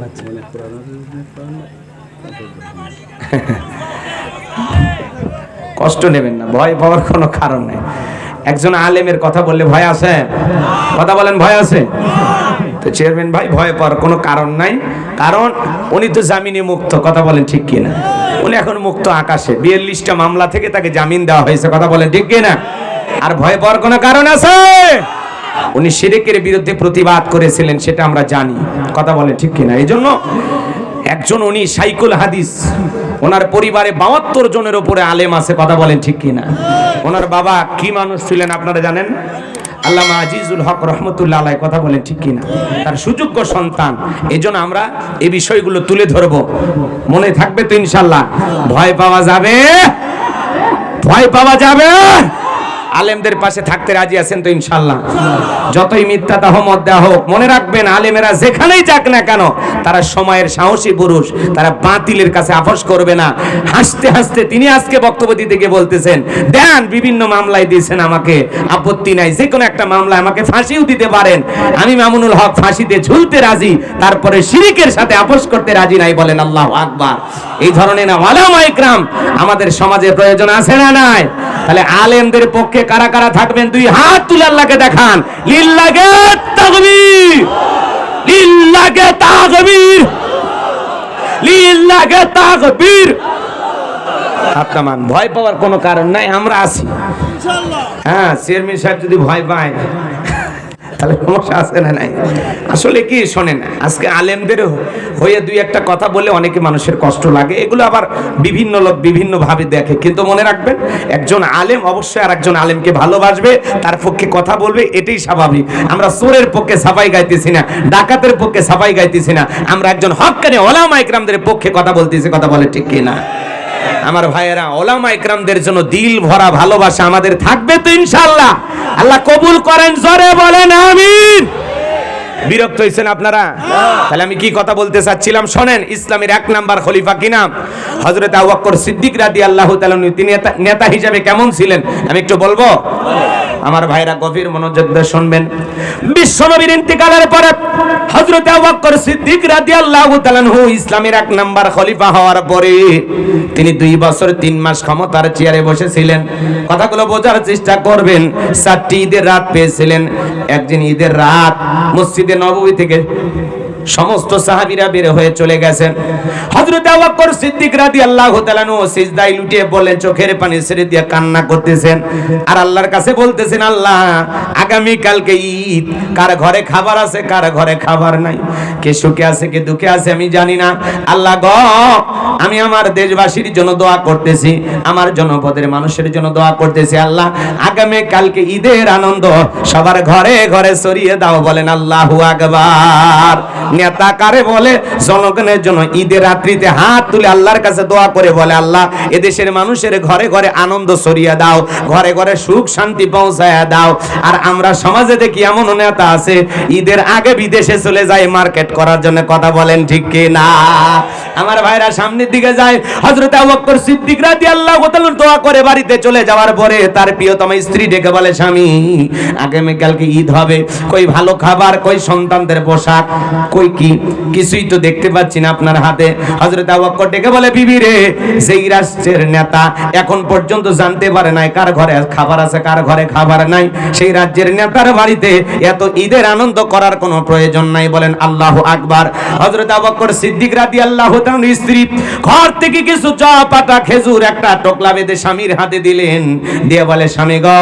পাচ্ছে। কষ্ট নেবেন না, ভয় পাওয়ার কোনো কারণ নেই। একজন আলেমের কথা বললে ভয় আছে? কথা বলেন, ভয় আছে? তো চেয়ারম্যান ভাই, ভয় পাওয়ার কোনো কারণ নাই। কারণ উনি তো জামিনে মুক্ত, কথা বলেন ঠিক কিনা? উনি এখন মুক্ত আকাশে, বিয়াল্লিশটা মামলা থেকে তাকে জামিন দেওয়া হয়েছে, কথা বলেন ঠিক কিনা? আর ভয় পাওয়ার কোনো কারণ আছে? উনি শিরিকের বিরুদ্ধে প্রতিবাদ করেছিলেন, সেটা আমরা জানি। কথা বলেন ঠিক কিনা? এই জন্য একজন উনি সাইকুল হাদিস, ওনার পরিবারে বাহাত্তর জনের উপরে আলেম আছে, কথা বলেন ঠিক কিনা? ওনার বাবা কি মানুষ ছিলেন আপনারা জানেন? আল্লামা আজিজুল হক রহমতুল্লাহ আলাই কথা বলেন ঠিক কিনা? তার সুযোগ্য সন্তান এই জন্য আমরা এই বিষয়গুলো তুলে ধরব। মনে থাকবে তো ইনশাল্লাহ ভয় পাওয়া যাবে? ভয় পাওয়া যাবে? আলেমদের পাশে থাকতে রাজি আছেন তো ইনশাল্লাহ যতই মিথ্যা তাহমত দেওয়া হোক, মনে রাখবেন আলেমেরা যেখানেই যাক না কেন, তারা সময়ের সাহসী পুরুষ, তারা বাতিলের কাছে আপোষ করবে না। হাসতে হাসতে তিনি আজকে বক্তব্য দিতে গিয়ে বলতেছেন, দেন বিভিন্ন মামলায় দিয়েছেন আমাকে, আপত্তি নাই, যে কোনো একটা মামলায় আমাকে ফাঁসিও দিতে পারেন। আমি মামুনুল হক ফাঁসিতে ঝুলতে রাজি, তারপরে শিরিকের সাথে আপোষ করতে রাজি নাই বলেন আল্লাহ আকবার। এই ধরনের ওলামা ইকরাম, আমাদের সমাজে প্রয়োজন আছে না নাই? তাহলে আলেমদের পক্ষে কারা কারা থাকবেন? দুই হাত তুলে আল্লাহকে দেখান। ভয় পাওয়ার কোনো কারণ নাই, আমরা আছি। হ্যাঁ চেয়ারম্যান সাহেব যদি ভয় পায়। আসলে কি শোনেন, আজকে আলেমদের হয়ে দুই একটা কথা বলে অনেকে মানুষের কষ্ট লাগে, এগুলো আবার বিভিন্ন লোক দেখে। কিন্তু মনে রাখবেন, একজন আলেম অবশ্যই আর একজন আলেমকে ভালোবাসবে, তার পক্ষে কথা বলবে, এটাই স্বাভাবিক। আমরা চোরের পক্ষে সাফাই গাইতেছি না, ডাকাতের পক্ষে সাফাই গাইতেছি না, আমরা একজন হকানে ওলামা ইকরামদের পক্ষে কথা বলতেছি, কথা বলে ঠিক কি না আমার ভাইয়েরা, ওলামা ইকরামদের জন্য দিল ভরা ভালোবাসা আমাদের থাকবে তো ইনশাআল্লাহ। আল্লাহ কবুল করেন, জরে বলেন, আমিন। বিরক্ত হয়েছেন আপনারা? তাহলে আমি কি কথা বলতে চাচ্ছিলাম? শোনেন, ইসলামের এক নাম্বার খলিফা কি নাম? হজরত আওয়াক্কর সিদ্দিক রাদি আল্লাহ তিনি নেতা হিসাবে কেমন ছিলেন? আমি একটু বলব? আমার ভাইরা গভীর মনোযোগ দিয়ে শুনবেন। বিশ্বনবীর ইন্তিকালের পরে হযরত আবু বকর সিদ্দিক রাদিয়াল্লাহু তাআলাহু ইসলামের এক নাম্বার খলিফা হওয়ার পরে তিনি দুই বছর তিন মাস ক্ষমতার চেয়ারে বসেছিলেন। কথাগুলো বোঝার চেষ্টা করবেন। চারটি ঈদের রাত পেয়েছিলেন। একদিন ঈদের রাত মসজিদে নববী থেকে সমস্ত সাহাবীরা বের হয়ে চলে গেছেন। হযরত আবু বকর সিদ্দিক রাদিয়াল্লাহু তাআলা নো সিজদায় লুটিয়ে বলেন চোখের পানি ছেড়ে দিয়ে কান্না করতেছেন। আর আল্লাহর কাছে বলতেছেন, আল্লাহ আগামী কালকে ঈদ। কার ঘরে খাবার আছে, কার ঘরে খাবার নাই। কে সুখে আছে, কে দুঃখে আছে, আমি জানি না। আল্লাহ গ, আমি আমার দেশবাসীর জন্য দোয়া করতেছি, আমার জনপদের মানুষের জন্য দোয়া করতেছি। আল্লাহ আগামী কালকে ঈদের আনন্দ সবার ঘরে ঘরে ছড়িয়ে দাও। বলেন, আল্লাহু আকবার। নেতা কারে বলে? জনগণের জন্য ঈদের রাত্রিতে হাত তুলে আল্লাহর কাছে দোয়া করে বলে, আল্লাহ, এদেশের মানুষের ঘরে ঘরে আনন্দ ছড়িয়ে দাও, ঘরে ঘরে সুখ শান্তি পৌঁছায়া দাও। আর আমরা সমাজে দেখি এমন নেতা আছে, ঈদের আগে বিদেশে চলে যায়, মার্কেট করার জন্য কথা বলেন ঠিক কি না? আমার ভাইরা সামনের দিকে যায়, হযরত আবু বকর সিদ্দিক রাদিয়াল্লাহু তাআলা দোয়া করে বাড়িতে চলে যাওয়ার পরে তার প্রিয়তম স্ত্রী ডেকে বলে, স্বামী আগামী কালকে ঈদ হবে? কই ভালো খাবার, কই সন্তানদের পোশাক, কই কি? কিছুই তো দেখতে পাচ্ছি না আপনার হাতে। হযরত আবু ডেকে বলে, বিবি রে, যেই রাষ্ট্রের নেতা এখন পর্যন্ত জানতে পারে নাই কার ঘরে খাবার আছে, কার ঘরে খাবার নাই, সেই রাজ্যের নেতার বাড়িতে এত ঈদের আনন্দ করার কোনো প্রয়োজন নাই। বলেন, আল্লাহু আকবার। হযরত আবু বকর সিদ্দিক রাদিয়াল্লাহু তাআলার স্ত্রী ঘর থেকে কিছু চা পাতা খেজুর, একটা টোকলা বেঁধে স্বামীর হাতে দিলেন। দিয়ে বলে, স্বামী গো,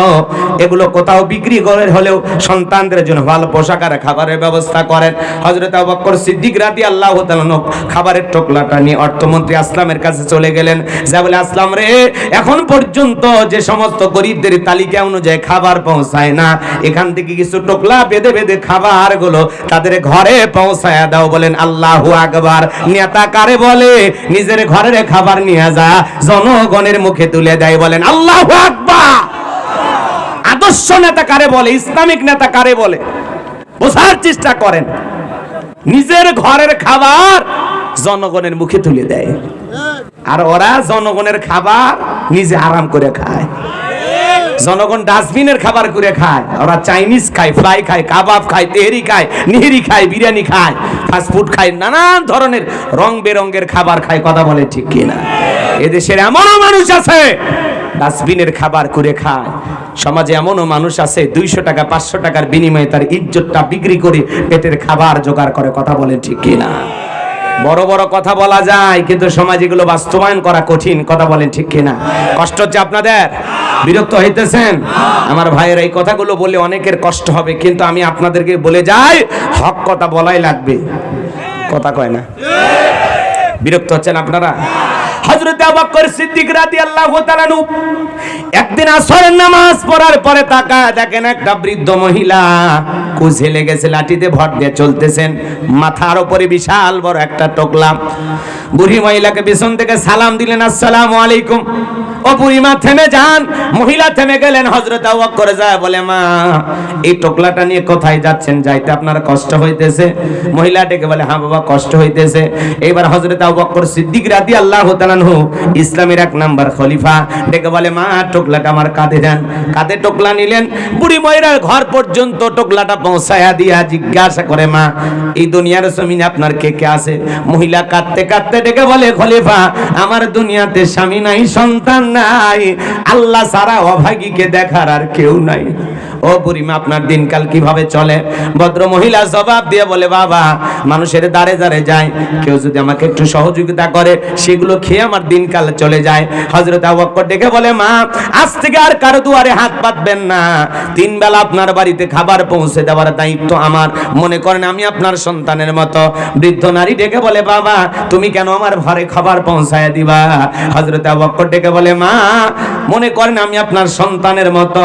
এগুলো কোথাও বিক্রি করে হলেও সন্তানদের জন্য ভালো পোশাক আর খাবারের ব্যবস্থা করেন। হযরত আবু বকর সিদ্দিক রাদিয়াল্লাহু তাআলা খাবারের টোকলাটা নিয়ে অর্থমন্ত্রী আসলামের কাছে চলে গেলেন। যা বলে, আসলাম রে, এখন পর্যন্ত যে সমস্ত গরিবদের তালিকা অনুযায়ী খাবার পৌঁছায় না, এখান থেকে কিছু টোকলা বেঁধে বেঁধে খাবারগুলো তাদের ঘরে পৌঁছায় দাও। বলেন, আল্লাহু আকবার। নেতা কারে বলে, নিজের ঘরের খাবার নিয়ে যা, জনগণের মুখে তুলে দেয়। বলেন, আল্লাহু আকবার। আদর্শ নেতা কারে বলে, ইসলামিক নেতা কারে বলে, বোঝার চেষ্টা করেন। নিজের ঘরের খাবার জনগণের মুখে তুলে দেয়। আর ওরা জনগণের খাবার নিজে আরাম করে খায়। জনগণ ডাস্টবিনের খাবার করে খায়। ওরা চাইনিজ খায়, ফ্রাই খায়, কাবাব খায়, তেহরি খায়, নিহেরি খায়, বিরিয়ানি খায় ফাস্টফুড খায়, নানান ধরনের রং বেরঙের খাবার খায়, কথা বলে ঠিক কিনা। এদেশের এমনও মানুষ আছে ডাস্টবিনের খাবার করে খায়। সমাজে এমনও মানুষ আছে, দুইশো টাকা, পাঁচশো টাকার বিনিময়ে তার ইজ্জতটা বিক্রি করে পেটের খাবার জোগাড় করে, কথা বলে ঠিক কিনা? বড় বড় কথা বলা যায়, কিন্তু সমাজ এগুলো বাস্তবায়ন করা কঠিন, কথা বলেন ঠিক কিনা? কষ্ট হচ্ছে আপনাদের? বিরক্ত হইতেছেন? আমার ভাইয়ের এই কথাগুলো বলে অনেকের কষ্ট হবে, কিন্তু আমি আপনাদেরকে বলে যাই, হক কথা বলাই লাগবে। কথা কয় না? বিরক্ত হচ্ছেন আপনারা? হযরত আবু বকর সিদ্দিক রাদিয়াল্লাহু তাআলা নু একদিন আসরের নামাজ পড়ার পরে তাকায় দেখেন একটা বৃদ্ধ মহিলা কুঝে লেগেছে, লাঠিতে ভর দিয়ে চলতেছেন, মাথার উপরে বিশাল বড় একটা টোকলা। বুড়ি মহিলাকে পিছন থেকে সালাম দিলেন, আসসালামু আলাইকুম। ও থেমে যান। মহিলা থেমে গেলেন হজরত আবু বকর যায় বলে, মা, এই টোকলাটা নিয়ে কোথায় যাচ্ছেন? যাইতে আপনার কষ্ট হইতেছে। মহিলা ডেকে বলে হ্যাঁ বাবা, কষ্ট হইতেছে। এবার হজরত আবু বকর সিদ্দিক রাদিয়াল্লাহু তাআলা আনহু, ইসলামের এক নাম্বার খলিফা, ডেকে বলে, মা, টোকলাটা আমার কাঁধে দেন কাঁধে টোকলা নিলেন। বুড়ি মহিলার ঘর পর্যন্ত টোকলাটা পৌঁছায়া দিয়া জিজ্ঞাসা করে, মা, এই দুনিয়ার জমিনে আপনার কে কে আছে? মহিলা কাঁদতে কাঁদতে ডেকে বলে, খলিফা, আমার দুনিয়াতে স্বামী নাই, সন্তান নাই। আল্লাহ সারা অভাগীকে দেখার আর কেউ নাই। ও বুড়িমা, আপনার দিনকাল কীভাবে চলে? ভদ্র মহিলা জবাব দিয়ে বলে, বাবা, মানুষের দাঁড়ে দাঁড়ে যায়। কেউ যদি আমাকে একটু সহযোগিতা করে, সেগুলো খেয়ে আমার দিনকাল চলে যায়। হজরত আবু বকর ডেকে বলে, মা, আজ থেকে আর কারও দুয়ারে হাত পাতবেন না। তিন বেলা আপনার বাড়িতে খাবার পৌঁছে দেওয়ার দায়িত্ব আমার। মনে করেন আমি আপনার সন্তানের মতো। বৃদ্ধ নারী ডেকে বলে, বাবা, তুমি কেন আমার ঘরে খাবার পৌঁছায় দিবা? হজরত আবু ডেকে বলে, মা, মনে করেন আমি আপনার সন্তানের মতো।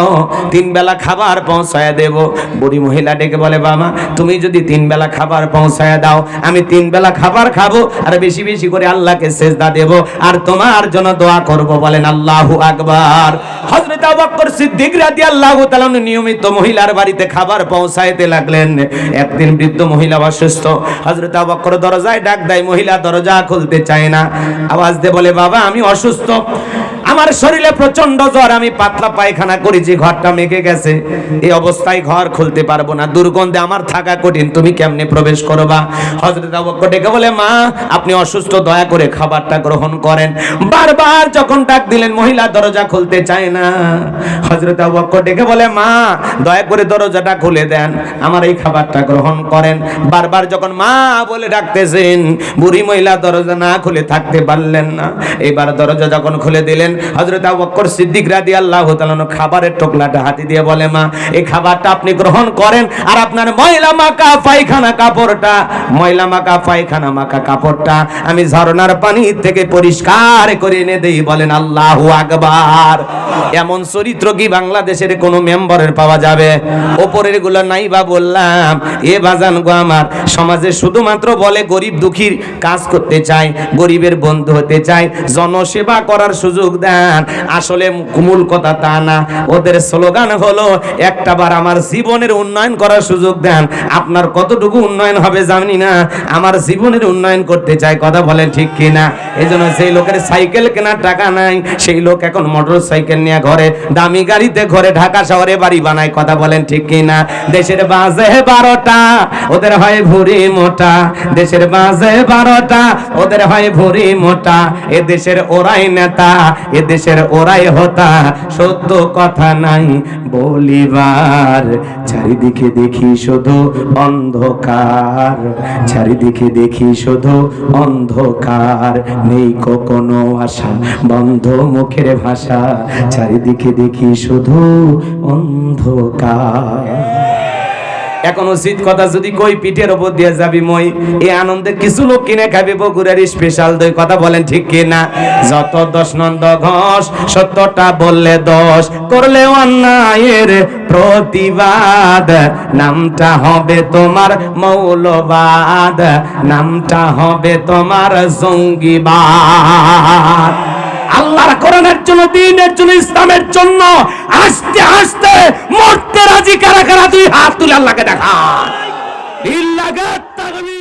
তিন বেলা খাবার পৌঁছায় দেব। বুড়ি মহিলা ডেকে বলে, বাবা, তুমি যদি তিন বেলা খাবার পৌঁছায় দাও, আমি তিন বেলা খাবার খাব আর বেশি বেশি করে আল্লাহকে সেজদা দেব আর তোমার জন্য দোয়া করব। বলেন, আল্লাহু আকবার। হযরত আবু বকর সিদ্দিক রাদিয়াল্লাহু তাআলা নিয়মিত মহিলার বাড়িতে খাবার পৌঁছাইতে লাগলেন। একদিন বৃদ্ধ মহিলা অসুস্থ। হযরত আবু বকর দরজায় ডাক দেয়, মহিলা দরজা খুলতে চায় না। আওয়াজ দিয়ে বলে, বাবা, আমি অসুস্থ। আমার শরীরে প্রচণ্ড জ্বর, আমি পাতলা পায়খানা করেছি, ঘরটা মেকে গেছে। এই অবস্থায় ঘর খুলতে পারব না, দুর্গন্ধে আমার থাকা কঠিন, তুমি কেমনে প্রবেশ করবা? হযরত আবু বকর ডেকে বলে, মা, আপনি অসুস্থ, দয়া করে খাবারটা গ্রহণ করেন। বারবার যখন ডাক দিলেন, মহিলা দরজা খুলতে চায় না। হযরত আবু বকর ডেকে বলে, মা, দয়া করে দরজাটা খুলে দেন, আমার এই খাবারটা গ্রহণ করেন। বারবার যখন মা বলে ডাকতেছেন, বুড়ি মহিলা দরজা না খুলে থাকতে পারলেন না। এবার দরজা যখন খুলে দিলেন হযরত আবু বকর সিদ্দিক রাদিয়াল্লাহু তাআলা খাবারের টোকলাটা হাতে দিয়ে বলে, মা, এই খাবারটা আপনি গ্রহণ করেন আর আপনার ময়লা মাকা পায়খানা কাপড়টা, ময়লা মাকা পায়খানা মাকা কাপড়টা আমি ঝর্ণার পানি থেকে পরিষ্কার করে এনে দেই। বলেন, আল্লাহু আকবার। এমন চরিত্র কি বাংলাদেশের কোন মেম্বারের পাওয়া যাবে? ওপরেরগুলো নাই বা বললাম, এ বাজান গো আমার, সমাজে শুধুমাত্র বলে গরিব দুঃখীর কাজ করতে চায় গরিবের বন্ধু হতে চায় জনসেবা করার সুযোগ দেন আসলে মূল কথা তা না। ওদের স্লোগান হলো একটা বার আমার জীবনের উন্নয়ন করার সুযোগ দেন। আপনার কতটুকু উন্নয়ন হবে জানি না। আমার জীবনের উন্নয়ন করতে চাই। কথা বলেন ঠিক কিনা? এই জন্য সেই লোকের সাইকেল কেনার টাকা নাই, সেই লোক এখন মোটর সাইকেল নিয়ে ঘরে, দামি গাড়িতে ঘরে, ঢাকা শহরে বাড়ি বানায়। কথা বলেন ঠিক কিনা? দেশের বাজে বারোটা, ওদের হয় ভুরি মোটা। দেশের বাজে বারোটা, ওদের হয় ভুরি মোটা। এ দেশের ওরাই নেতা এ দেশের ওরাই হতা, সত্য কথা নাই বলিবার। চারিদিকে দেখি শুধু অন্ধকার, চারিদিকে দেখি শুধু অন্ধকার। নেই কোনো আশা, বন্ধ মুখের ভাষা, চারিদিকে দেখি শুধু অন্ধকার। এখন উচিত কথা যদি কই, পিঠের ওপর দিয়ে যাবি মই। এই আনন্দে কিছু লোক কিনে খাবি বগুড়ার স্পেশাল দই। কথা বলেন ঠিক কিনা? যত দশ নন্দ ঘোষ, সত্যটা বললে দশ করলে অন্যায়ের প্রতিবাদ। নামটা হবে তোমার মৌলবাদ। নামটা হবে তোমার জঙ্গিবাদ। আল্লাহর কোরআনের জন্য, দিনের জন্য, ইসলামের জন্য আস্তে আস্তে মরতে রাজি কারা কারা তুই হাত তুলে আল্লাহকে দেখা তাকবীর